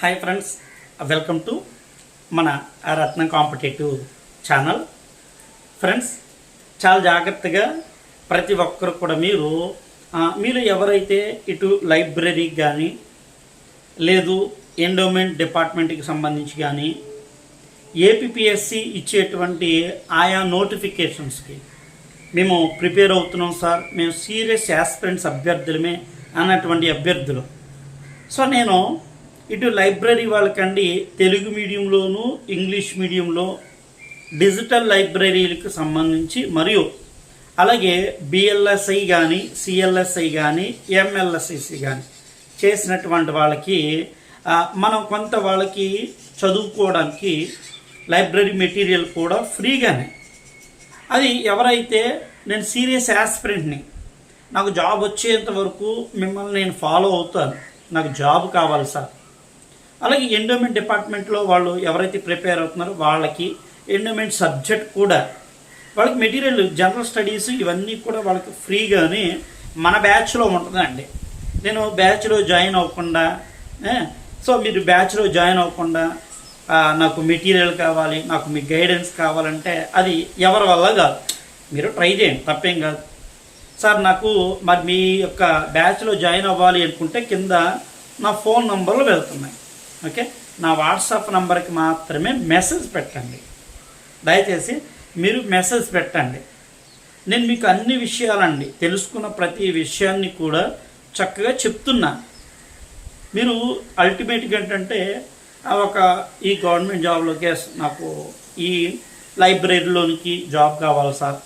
Hi friends welcome to మన రత్నం competitive channel. Friends చాలా జాగ్రత్తగా ప్రతి ఒక్కరు కూడా మీరు మీరు ఎవరైతే ఇటు లైబ్రరీకి కానీ లేదు ఎండోమెంట్ డిపార్ట్మెంట్కి సంబంధించి కానీ ఏపీఎస్సి ఇచ్చేటువంటి ఆయా నోటిఫికేషన్స్కి మేము ప్రిపేర్ అవుతున్నాం సార్. మేము సీరియస్ యాస్పిరెంట్స్ అభ్యర్థులమే అన్నటువంటి అభ్యర్థులు. సో నేను ఇటు లైబ్రరీ వాళ్ళకండి తెలుగు మీడియంలోను ఇంగ్లీష్ మీడియంలో డిజిటల్ లైబ్రరీలకు సంబంధించి మరియు అలాగే బిఎల్ఎస్ఐ కానీ సిఎల్ఎస్ఐ కానీ ఎంఎల్ఎస్ఐసి కానీ చేసినటువంటి వాళ్ళకి మనం కొంత వాళ్ళకి చదువుకోవడానికి లైబ్రరీ మెటీరియల్ కూడా ఫ్రీగానే. అది ఎవరైతే నేను సీరియస్ యాస్పిరెంట్ని నాకు జాబ్ వచ్చేంత వరకు మిమ్మల్ని నేను ఫాలో అవుతాను నాకు జాబ్ కావాలి సార్ అలాగే ఎండోమెంట్ డిపార్ట్మెంట్లో వాళ్ళు ఎవరైతే ప్రిపేర్ అవుతున్నారో వాళ్ళకి ఎండోమెంట్ సబ్జెక్ట్ కూడా వాళ్ళకి మెటీరియల్ జనరల్ స్టడీస్ ఇవన్నీ కూడా వాళ్ళకి ఫ్రీగానే మన బ్యాచ్లో ఉంటుందండి. నేను బ్యాచ్లో జాయిన్ అవ్వకుండా సో మీరు బ్యాచ్లో జాయిన్ అవ్వకుండా నాకు మెటీరియల్ కావాలి నాకు మీ గైడెన్స్ కావాలంటే అది ఎవరి వల్ల కాదు. మీరు ట్రై చేయండి తప్పేం కాదు. సార్ నాకు మరి మీ యొక్క బ్యాచ్లో జాయిన్ అవ్వాలి అనుకుంటే కింద నా ఫోన్ నంబర్లు వెళ్తున్నాయి. ఓకే? నా వాట్సాప్ నంబర్కి మాత్రమే మెసేజ్ పెట్టండి. దయచేసి మీరు మెసేజ్ పెట్టండి. నేను మీకు అన్ని విషయాలండి తెలుసుకున్న ప్రతి విషయాన్ని కూడా చక్కగా చెప్తున్నా. మీరు అల్టిమేట్గా ఏంటంటే ఒక ఈ గవర్నమెంట్ జాబ్లోకి నాకు ఈ లైబ్రరీలోనికి జాబ్ కావాలి సార్.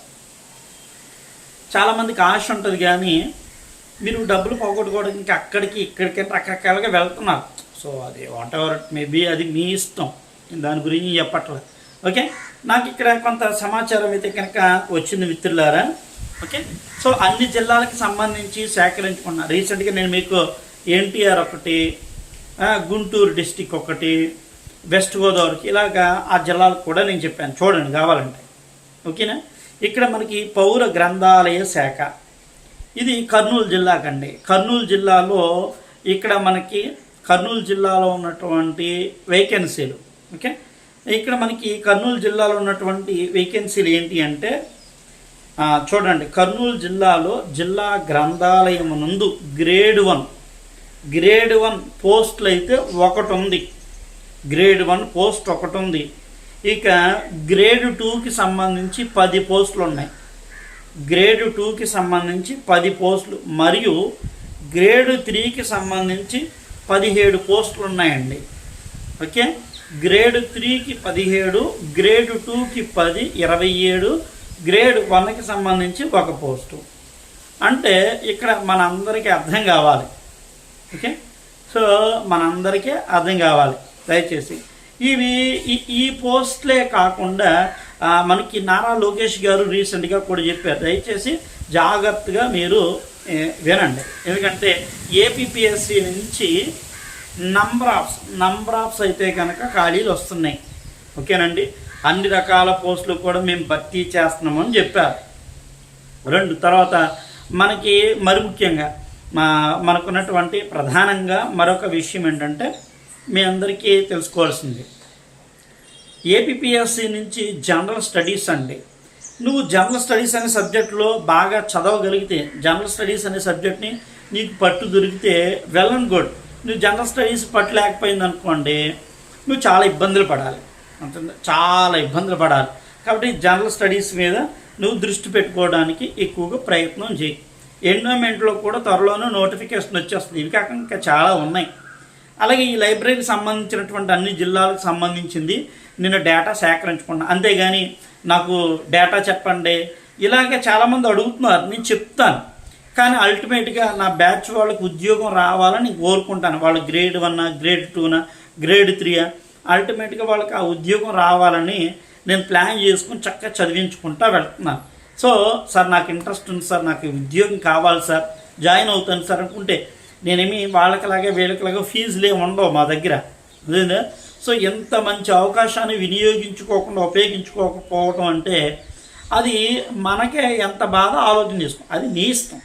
చాలామందికి ఆశ ఉంటుంది కానీ మీరు డబ్బులు పోగొట్టుకోవడానికి అక్కడికి ఇక్కడికి రకరకాలుగా వెళ్తున్నారు. సో అది వాట్ ఎవర్ మేబీ అది మీ ఇష్టం. దాని గురించి చెప్పట్లేదు ఓకే? నాకు ఇక్కడ కొంత సమాచారం అయితే కనుక వచ్చింది మిత్రులారా. ఓకే? సో అన్ని జిల్లాలకు సంబంధించి సేకరించుకున్నా. రీసెంట్గా నేను మీకు ఎన్టీఆర్ ఒకటి గుంటూరు డిస్టిక్ ఒకటి వెస్ట్ గోదావరికి ఇలాగా ఆ జిల్లాలకు కూడా నేను చెప్పాను. చూడండి కావాలంటే. ఓకేనా? ఇక్కడ మనకి పౌర గ్రంథాలయ శాఖ. ఇది కర్నూలు జిల్లాకండి కర్నూలు జిల్లాలో ఇక్కడ మనకి కర్నూలు జిల్లాలో ఉన్నటువంటి వేకెన్సీలు ఓకే? ఇక్కడ మనకి కర్నూలు జిల్లాలో ఉన్నటువంటి వేకెన్సీలు ఏంటి అంటే చూడండి. కర్నూలు జిల్లాలో జిల్లా గ్రంథాలయం నందు గ్రేడ్ వన్ గ్రేడ్ వన్ పోస్టులు అయితే ఒకటి ఉంది గ్రేడ్ వన్ పోస్ట్ ఒకటి ఉంది ఇక గ్రేడ్ టూకి సంబంధించి పది పోస్టులు ఉన్నాయి. గ్రేడ్ టూకి సంబంధించి పది పోస్టులు. మరియు గ్రేడ్ త్రీకి సంబంధించి పదిహేడు పోస్టులు ఉన్నాయండి ఓకే? గ్రేడ్ త్రీకి పదిహేడు గ్రేడ్ టూకి పది ఇరవై ఏడు గ్రేడ్ వన్కి సంబంధించి ఒక పోస్టు. అంటే ఇక్కడ మనందరికీ అర్థం కావాలి. ఓకే? సో మనందరికీ అర్థం కావాలి. దయచేసి. ఇవి ఈ- ఈ పోస్ట్లే కాకుండా మనకి నారా లోకేష్ గారు రీసెంట్గా కూడా చెప్పారు. దయచేసి జాగ్రత్తగా మీరు వినండి. ఎందుకంటే ఏపీఎస్సి నుంచి నంబర్ ఆఫ్స్ నంబర్ ఆఫ్స్ అయితే కనుక ఖాళీలు వస్తున్నాయి. ఓకేనండి? అన్ని రకాల పోస్టులు కూడా మేము భర్తీ చేస్తున్నామని చెప్పారు. రెండు తర్వాత మనకి మరి ముఖ్యంగా మా మనకున్నటువంటి ప్రధానంగా మరొక విషయం ఏంటంటే మీ అందరికీ తెలుసుకోవాల్సింది. ఏపీఎస్సి నుంచి జనరల్ స్టడీస్ అండి. నువ్వు జనరల్ స్టడీస్ అనే సబ్జెక్ట్లో బాగా చదవగలిగితే జనరల్ స్టడీస్ అనే సబ్జెక్ట్ని నీకు పట్టు దొరికితే వెల్ అండ్ గుడ్ నువ్వు జనరల్ స్టడీస్ పట్టు లేకపోయింది అనుకోండి నువ్వు చాలా ఇబ్బందులు పడాలి. అంత చాలా ఇబ్బందులు పడాలి. కాబట్టి జనరల్ స్టడీస్ మీద నువ్వు దృష్టి పెట్టుకోవడానికి ఎక్కువగా ప్రయత్నం చేయి. ఎండోమెంట్లో కూడా త్వరలోనే నోటిఫికేషన్ వచ్చేస్తుంది. ఇవి కాక ఇంకా చాలా ఉన్నాయి. అలాగే ఈ లైబ్రరీకి సంబంధించినటువంటి అన్ని జిల్లాలకు సంబంధించింది నేను డేటా సేకరించుకున్నా. అంతేగాని నాకు డేటా చెప్పండి. ఇలాగే చాలామంది అడుగుతున్నారు నేను చెప్తాను. కానీ అల్టిమేట్గా నా బ్యాచ్ వాళ్ళకి ఉద్యోగం రావాలని కోరుకుంటాను. వాళ్ళు గ్రేడ్ వన్ గ్రేడ్ టూనా గ్రేడ్ త్రీయా అల్టిమేట్గా వాళ్ళకి ఆ ఉద్యోగం రావాలని నేను ప్లాన్ చేసుకుని చక్కగా చదివించుకుంటా వెళ్తున్నాను. సో సార్ నాకు ఇంట్రెస్ట్ ఉంది సార్ నాకు ఉద్యోగం కావాలి సార్. జాయిన్ అవుతాను సార్ అనుకుంటే నేనేమి వాళ్ళకిలాగే వీళ్ళకిలాగా ఫీజులు ఏమి ఉండవు మా దగ్గర. అదేనా సో ఎంత మంచి అవకాశాన్ని వినియోగించుకోకుండా ఉపయోగించుకోకపోవటం అంటే అది మనకే ఎంత బాధ ఆలోచన చేసుకో అది నీ ఇష్టం.